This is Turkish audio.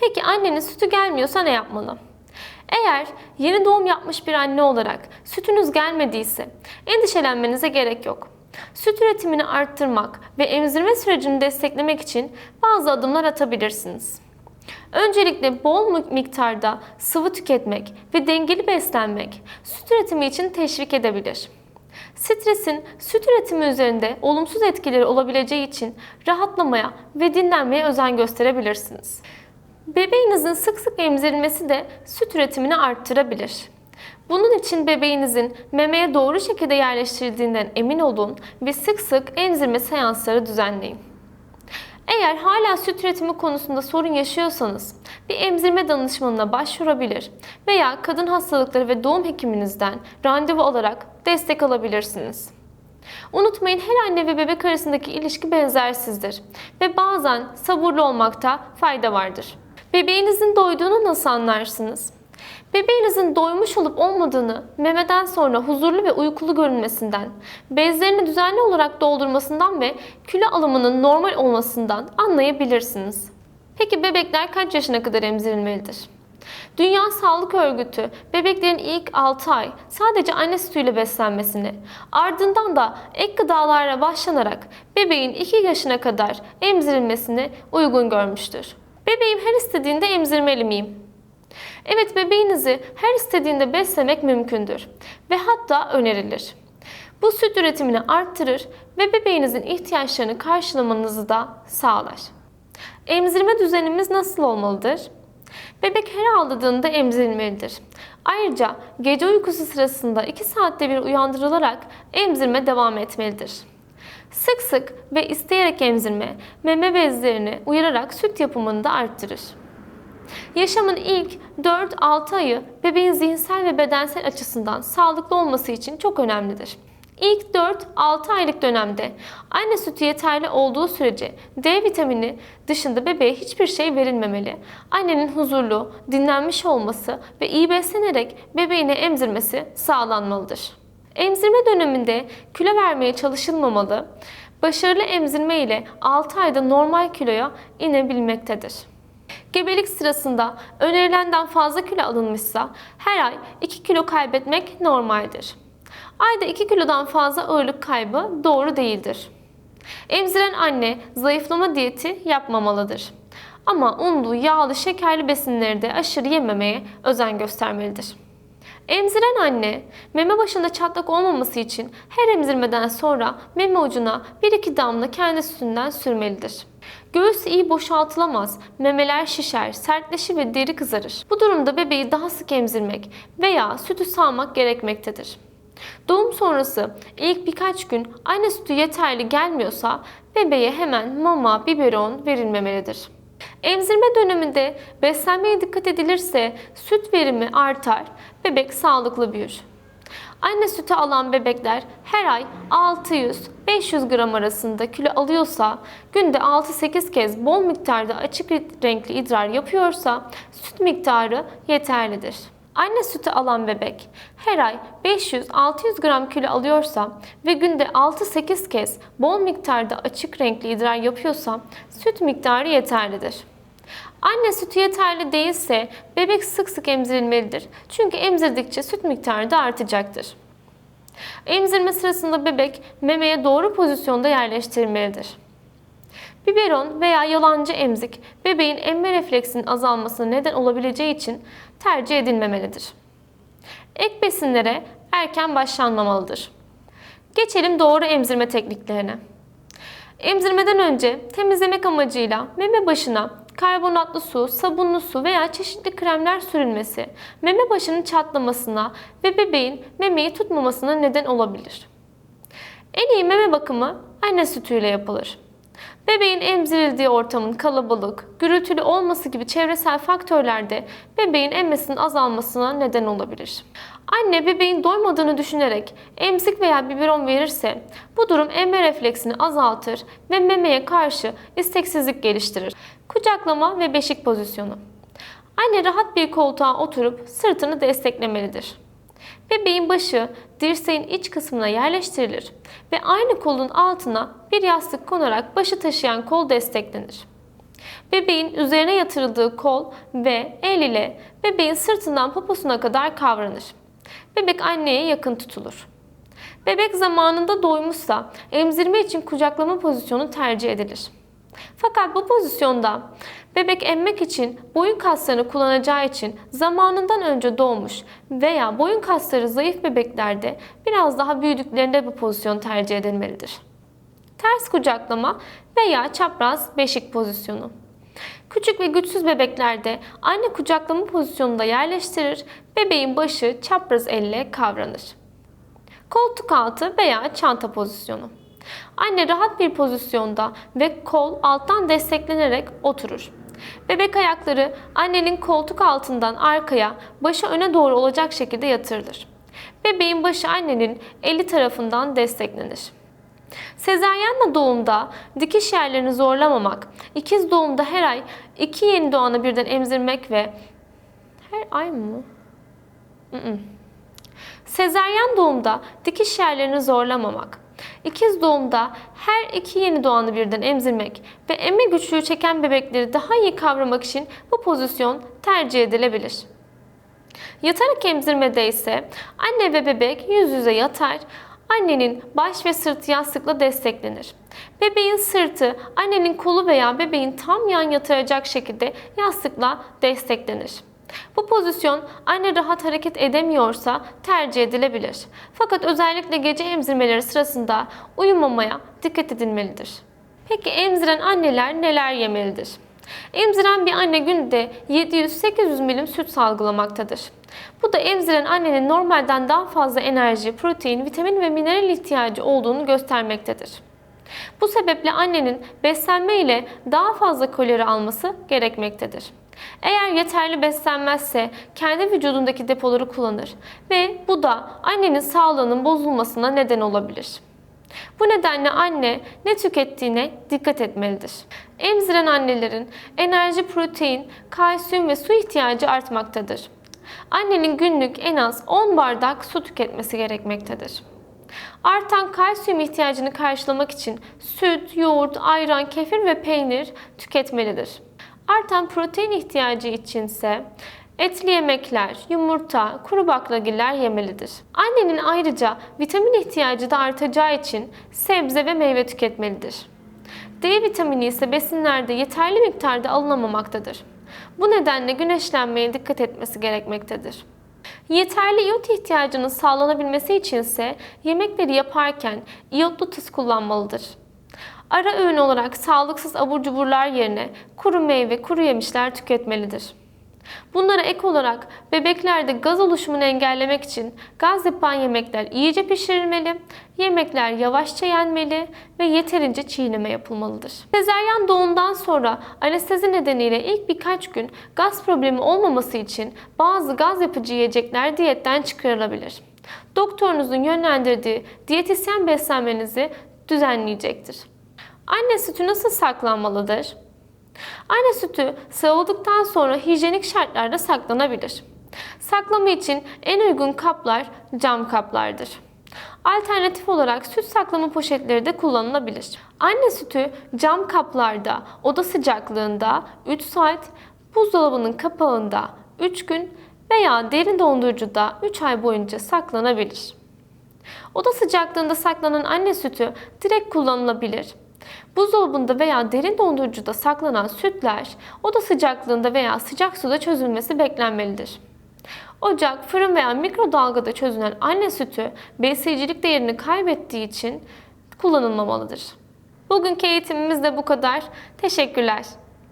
Peki annenin sütü gelmiyorsa ne yapmalı? Eğer yeni doğum yapmış bir anne olarak sütünüz gelmediyse endişelenmenize gerek yok. Süt üretimini arttırmak ve emzirme sürecini desteklemek için bazı adımlar atabilirsiniz. Öncelikle bol mi- miktarda sıvı tüketmek ve dengeli beslenmek süt üretimi için teşvik edebilir. Stresin süt üretimi üzerinde olumsuz etkileri olabileceği için rahatlamaya ve dinlenmeye özen gösterebilirsiniz. Bebeğinizin sık sık emzirilmesi de süt üretimini arttırabilir. Bunun için bebeğinizin memeye doğru şekilde yerleştirildiğinden emin olun ve sık sık emzirme seansları düzenleyin. Eğer hala süt üretimi konusunda sorun yaşıyorsanız bir emzirme danışmanına başvurabilir veya kadın hastalıkları ve doğum hekiminizden randevu alarak destek alabilirsiniz. Unutmayın her anne ve bebek arasındaki ilişki benzersizdir ve bazen sabırlı olmakta fayda vardır. Bebeğinizin doyduğunu nasıl anlarsınız? Bebeğinizin doymuş olup olmadığını memeden sonra huzurlu ve uykulu görünmesinden, bezlerini düzenli olarak doldurmasından ve kilo alımının normal olmasından anlayabilirsiniz. Peki bebekler kaç yaşına kadar emzirilmelidir? Dünya Sağlık Örgütü bebeklerin ilk 6 ay sadece anne sütüyle beslenmesini, ardından da ek gıdalarla başlanarak bebeğin 2 yaşına kadar emzirilmesini uygun görmüştür. Bebeğim her istediğinde emzirmeli miyim? Evet bebeğinizi her istediğinde beslemek mümkündür ve hatta önerilir. Bu süt üretimini arttırır ve bebeğinizin ihtiyaçlarını karşılamanızı da sağlar. Emzirme düzenimiz nasıl olmalıdır? Bebek her ağladığında emzirilmelidir. Ayrıca gece uykusu sırasında 2 saatte bir uyandırılarak emzirme devam etmelidir. Sık sık ve isteyerek emzirme, meme bezlerini uyararak süt yapımını da arttırır. Yaşamın ilk 4-6 ayı bebeğin zihinsel ve bedensel açısından sağlıklı olması için çok önemlidir. İlk 4-6 aylık dönemde anne sütü yeterli olduğu sürece D vitamini dışında bebeğe hiçbir şey verilmemeli. Annenin huzurlu, dinlenmiş olması ve iyi beslenerek bebeğine emzirmesi sağlanmalıdır. Emzirme döneminde kilo vermeye çalışılmamalı. Başarılı emzirme ile 6 ayda normal kiloya inebilmektedir. Gebelik sırasında önerilenden fazla kilo alınmışsa her ay 2 kilo kaybetmek normaldir. Ayda 2 kilodan fazla ağırlık kaybı doğru değildir. Emziren anne zayıflama diyeti yapmamalıdır. Ama unlu, yağlı, şekerli besinleri de aşırı yememeye özen göstermelidir. Emziren anne meme başında çatlak olmaması için her emzirmeden sonra meme ucuna 1-2 damla kendi sütünden sürmelidir. Göğüs iyi boşaltılamaz, memeler şişer, sertleşir ve deri kızarır. Bu durumda bebeği daha sık emzirmek veya sütü sağmak gerekmektedir. Doğum sonrası ilk birkaç gün anne sütü yeterli gelmiyorsa bebeğe hemen mama, biberon verilmemelidir. Emzirme döneminde beslenmeye dikkat edilirse süt verimi artar, bebek sağlıklı büyür. Anne sütü alan bebekler her ay 600-500 gram arasında kilo alıyorsa, günde 6-8 kez bol miktarda açık renkli idrar yapıyorsa süt miktarı yeterlidir. Anne sütü alan bebek her ay 500-600 gram kilo alıyorsa ve günde 6-8 kez bol miktarda açık renkli idrar yapıyorsa süt miktarı yeterlidir. Anne sütü yeterli değilse bebek sık sık emzirilmelidir. Çünkü emzirdikçe süt miktarı da artacaktır. Emzirme sırasında bebek memeye doğru pozisyonda yerleştirilmelidir. Biberon veya yalancı emzik bebeğin emme refleksinin azalmasına neden olabileceği için tercih edilmemelidir. Ek besinlere erken başlanmamalıdır. Geçelim doğru emzirme tekniklerine. Emzirmeden önce temizlemek amacıyla meme başına karbonatlı su, sabunlu su veya çeşitli kremler sürülmesi meme başının çatlamasına ve bebeğin memeyi tutmamasına neden olabilir. En iyi meme bakımı anne sütüyle yapılır. Bebeğin emzirildiği ortamın kalabalık, gürültülü olması gibi çevresel faktörler de bebeğin emmesinin azalmasına neden olabilir. Anne bebeğin doymadığını düşünerek emzik veya biberon verirse bu durum emme refleksini azaltır ve memeye karşı isteksizlik geliştirir. Kucaklama ve beşik pozisyonu. Anne rahat bir koltuğa oturup sırtını desteklemelidir. Bebeğin başı dirseğin iç kısmına yerleştirilir ve aynı kolun altına bir yastık konarak başı taşıyan kol desteklenir. Bebeğin üzerine yatırıldığı kol ve el ile bebeğin sırtından poposuna kadar kavranır. Bebek anneye yakın tutulur. Bebek zamanında doymuşsa emzirme için kucaklama pozisyonu tercih edilir. Fakat bu pozisyonda bebek emmek için boyun kaslarını kullanacağı için zamanından önce doğmuş veya boyun kasları zayıf bebeklerde biraz daha büyüdüklerinde bu pozisyon tercih edilmelidir. Ters kucaklama veya çapraz beşik pozisyonu. Küçük ve güçsüz bebeklerde anne kucaklama pozisyonunda yerleştirir, bebeğin başı çapraz elle kavranır. Koltuk altı veya çanta pozisyonu. Anne rahat bir pozisyonda ve kol alttan desteklenerek oturur. Bebek ayakları annenin koltuk altından arkaya, başı öne doğru olacak şekilde yatırılır. Bebeğin başı annenin eli tarafından desteklenir. Sezaryenle doğumda dikiş yerlerini zorlamamak, ikiz doğumda her ay iki yeni doğanı birden emzirmek ve her ay mı? Mm-mm. Sezaryen doğumda dikiş yerlerini zorlamamak, ikiz doğumda her iki yeni doğanı birden emzirmek ve emme güçlüğü çeken bebekleri daha iyi kavramak için bu pozisyon tercih edilebilir. Yatarak emzirmede ise anne ve bebek yüz yüze yatar, annenin baş ve sırtı yastıkla desteklenir. Bebeğin sırtı annenin kolu veya bebeğin tam yan yatıracak şekilde yastıkla desteklenir. Bu pozisyon anne rahat hareket edemiyorsa tercih edilebilir. Fakat özellikle gece emzirmeleri sırasında uyumamaya dikkat edilmelidir. Peki emziren anneler neler yemelidir? Emziren bir anne günde 700-800 milim süt salgılamaktadır. Bu da emziren annenin normalden daha fazla enerji, protein, vitamin ve mineral ihtiyacı olduğunu göstermektedir. Bu sebeple annenin beslenme ile daha fazla kalori alması gerekmektedir. Eğer yeterli beslenmezse kendi vücudundaki depoları kullanır ve bu da annenin sağlığının bozulmasına neden olabilir. Bu nedenle anne ne tükettiğine dikkat etmelidir. Emziren annelerin enerji, protein, kalsiyum ve su ihtiyacı artmaktadır. Annenin günlük en az 10 bardak su tüketmesi gerekmektedir. Artan kalsiyum ihtiyacını karşılamak için süt, yoğurt, ayran, kefir ve peynir tüketmelidir. Artan protein ihtiyacı içinse etli yemekler, yumurta, kuru baklagiller yemelidir. Annenin ayrıca vitamin ihtiyacı da artacağı için sebze ve meyve tüketmelidir. D vitamini ise besinlerde yeterli miktarda alınamamaktadır. Bu nedenle güneşlenmeye dikkat etmesi gerekmektedir. Yeterli iyot ihtiyacının sağlanabilmesi içinse yemekleri yaparken iyotlu tuz kullanmalıdır. Ara öğün olarak sağlıksız abur cuburlar yerine kuru meyve, kuru yemişler tüketmelidir. Bunlara ek olarak bebeklerde gaz oluşumunu engellemek için gaz yapan yemekler iyice pişirilmeli, yemekler yavaşça yenmeli ve yeterince çiğneme yapılmalıdır. Sezaryen doğumdan sonra anestezi nedeniyle ilk birkaç gün gaz problemi olmaması için bazı gaz yapıcı yiyecekler diyetten çıkarılabilir. Doktorunuzun yönlendirdiği diyetisyen beslenmenizi düzenleyecektir. Anne sütü nasıl saklanmalıdır? Anne sütü sağıldıktan sonra hijyenik şartlarda saklanabilir. Saklama için en uygun kaplar cam kaplardır. Alternatif olarak süt saklama poşetleri de kullanılabilir. Anne sütü cam kaplarda oda sıcaklığında 3 saat, buzdolabının kapağında 3 gün veya derin dondurucuda 3 ay boyunca saklanabilir. Oda sıcaklığında saklanan anne sütü direkt kullanılabilir. Buzdolabında veya derin dondurucuda saklanan sütler oda sıcaklığında veya sıcak suda çözülmesi beklenmelidir. Ocak, fırın veya mikrodalgada çözülen anne sütü besleyicilik değerini kaybettiği için kullanılmamalıdır. Bugünkü eğitimimiz de bu kadar. Teşekkürler.